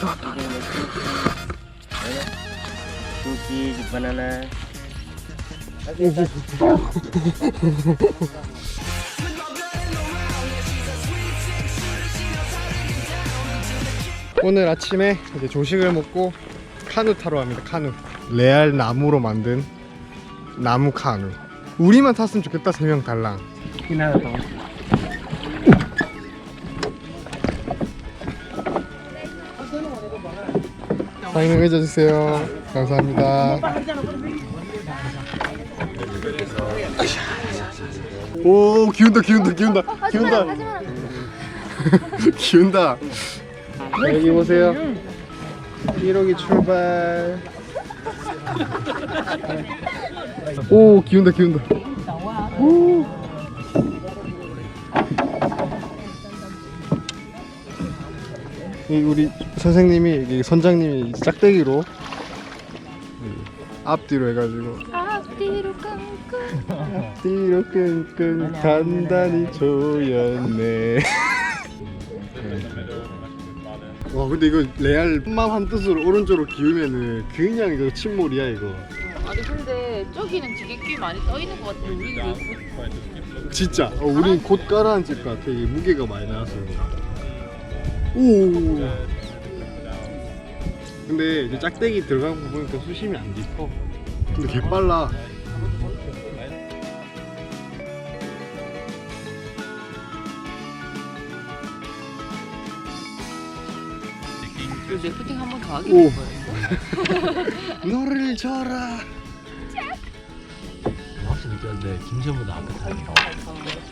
Two cheese, banana. 오늘 아침에 이제 조식을 먹고 카누 타러 갑니다. 카누. 레알 나무로 만든 나무 카누. 우리만 탔으면 좋겠다. 세 명 달랑. 사장님 의자 주세요. 감사합니다. 오 기운다 기운다 기운다 기운다 기운다 여기 보세요 1호기 출발 오 기운다 기운다 오. 우리 선생님이 이 선장님이 짝대기로 앞뒤로 해가지고. 앞뒤로 끙끙. 뒤로 끙끙 단단히 조였네. 와 근데 이거 레알 맘 한 뜻으로 오른쪽으로 기우면은 그냥 이거 침몰이야 이거. 아니 근데 저기는 되게 꽤 많이 떠 있는 것 같아 우리는 왜 진짜. 어, 우린 곧 깔아앉을 것 같아. 이게 무게가 많이 나와서 오. 근데 이제 짝대기 들어간 거 보니까 수심이 안 깊어. 근데 개 빨라. 그 래프팅 한 번 더 하게 오. 될 거예요. 너를 줘라. 확실히 느꼈는데 김전보다 앞에 타요.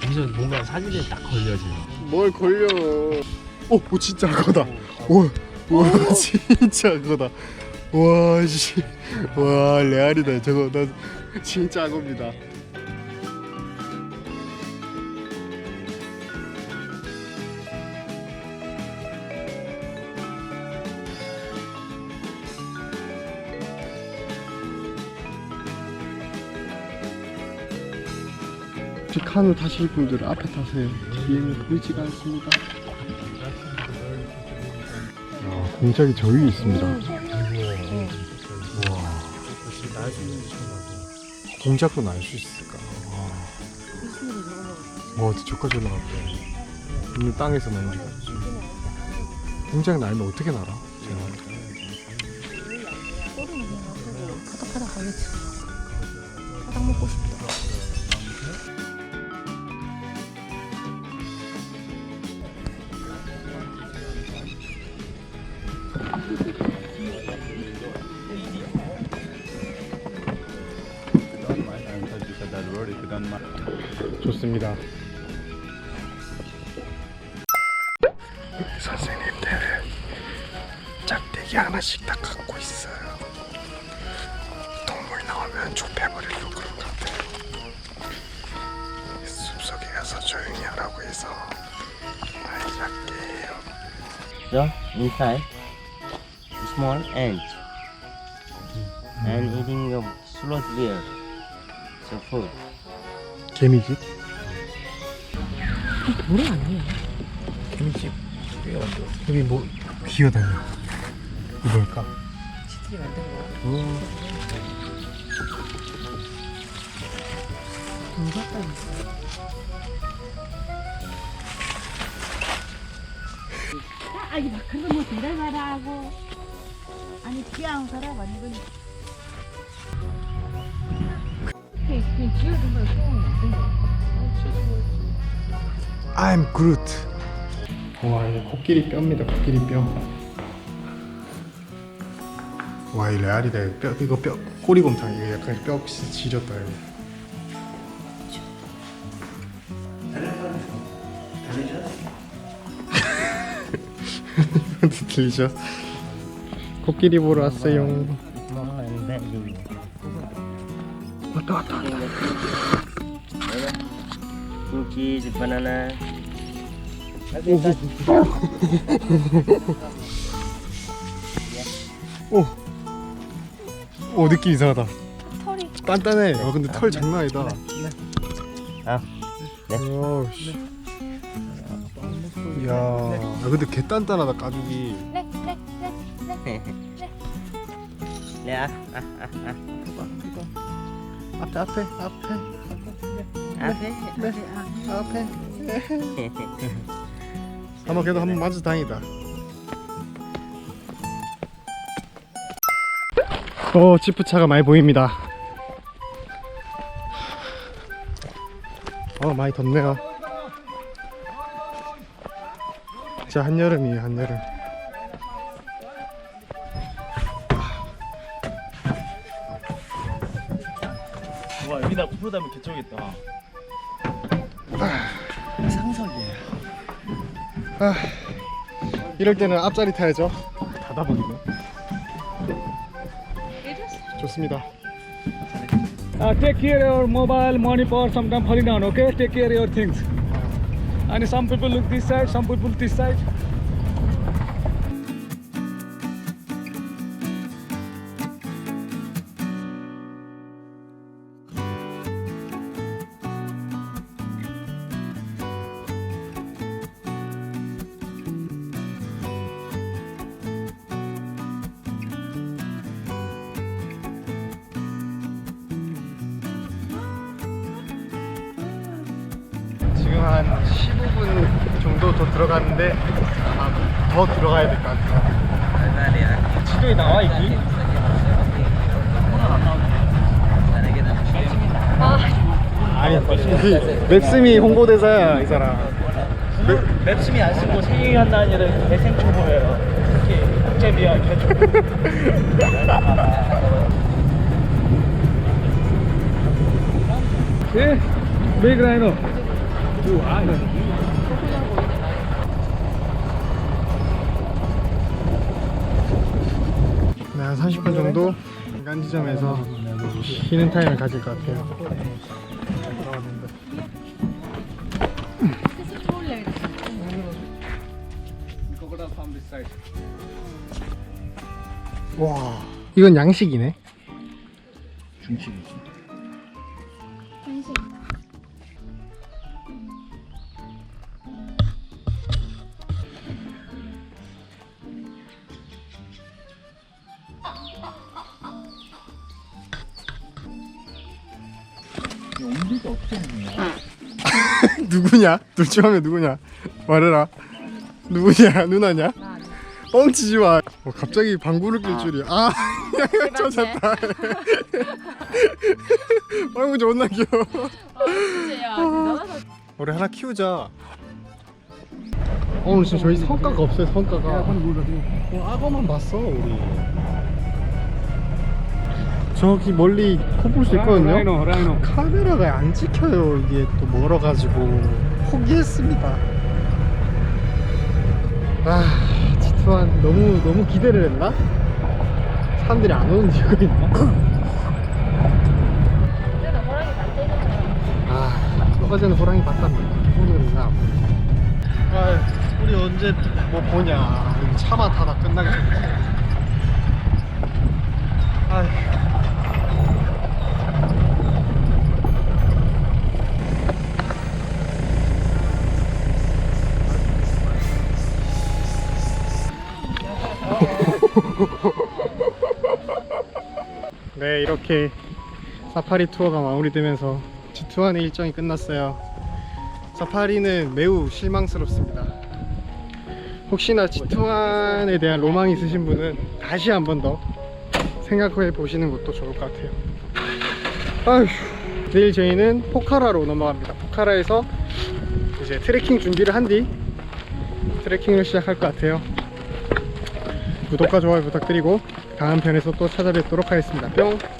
김전 뭔가 사진에 딱 걸려지네. 뭘 걸려 오, 오 진짜 그거다. 오, 와 진짜 그거다. 와 씨. 와 레알이다. 저거 나 진짜 혹시 카누 타실 분들 앞에 타세요. 뒤에는 보이지가 않습니다 아, 공작이 저 위에 있습니다 와 공작도 날 수 있을까 와, 와 저까지 올라갔대 있는 땅에서 나는 게 없지 공작 날면 어떻게 날아? 제가 파닥 먹고 싶다 좋습니다. 선생님들 짝대기 하나씩 다 갖고 있어요. 동물 나오면 좁혀버리려고 그런 것 같아요. 숲속에 가서 조용히 하라고 해서 많이 작게요. So, inside, small ant. And eating a sloth bear. So food. 개미집? 뭐래 아니에요 개미집. 여기 뭐 기어다녀. 이거 뭘까? 지들이 만든 거야 물 같다니까 아니 막 그런 뭐 대단하라 하고. 아니 귀여운 사람 아니고 그냥 지어준 거에 소음이 안 된 거야 I'm Groot. 와, 이게 코끼리 뼈입니다. 코끼리 뼈. 와, 이 레알이다. 뼈, 이거 뼈, 꼬리곰탕. 이거 약간 뼈 진짜 지렸다, 이거. 들리죠? 코끼리 보러 왔어요. 왔다, 왔다, 왔다. Cheese, banana. 오, 오 느낌 이상하다. 털이 단단해. 아 근데 털 장난 아니다. 아, 네. 오, 씨. 이야, 아, 근데 개 단단하다 가죽이. 네 네네 야, 앞에 앞에 앞에 앞에. 네 앞에 한번 그래도 한번 맞아 다행이다 어 지프차가 많이 보입니다 어 많이 덥네요 진짜 한여름이에요 한여름 와 여기다 프로 다면 개쩌겠다. 아, 이럴 때는 앞자리 타야죠 닫아버리면 좋습니다 Uh, take care your mobile, money power, sometime falling down, okay? Take care your things. And some people look this side, some people this side. 한 15분 정도 더 들어갔는데 아마 더 들어가야 될 것 같아요. 지도에 나와 있기? 아니, 그 맵스미 홍보대사야 이 사람. 맵스미 안 쓰고 생일한다는 일은 대생 초보예요. 특히 국제비하 개초. See? 네, 한 30분 정도 인간 지점에서 쉬는 타임을 가질 것 같아요. 와, 이건 양식이네. 누구냐? 둘중 하면 누구냐? 말해라. 누구냐? 누나냐? 뻥치지 마. 어, 갑자기 방구를 낄 줄이야. 아, 젖었다. 방구 존나 귀여워. 진짜야 대단하다 우리 하나 키우자. 오늘 지금 저희 성과가 없어요. 성과가. 어, 악어만 봤어 우리. 저기 멀리 코볼 수 있거든요. Rhino, rhino. 카메라가 안 찍혀요. 이게 또 멀어가지고 포기했습니다. 아, 지투한 너무 너무 기대를 했나? 사람들이 안 오는 이유가 있나? 아, 어제는 호랑이 봤답니다. 오늘은 나. 아, 우리 언제 뭐 보냐? 차만 타다 끝나게 생겼어. 네, 이렇게 사파리 투어가 마무리되면서 G2안의 일정이 끝났어요. 사파리는 매우 실망스럽습니다. 혹시나 G2안에 대한 로망이 있으신 분은 다시 한 번 더 생각해 보시는 것도 좋을 것 같아요. 아휴, 내일 저희는 포카라로 넘어갑니다. 포카라에서 이제 트레킹 준비를 한 뒤 트레킹을 시작할 것 같아요. 구독과 좋아요 부탁드리고 다음 편에서 또 찾아뵙도록 하겠습니다. 뿅!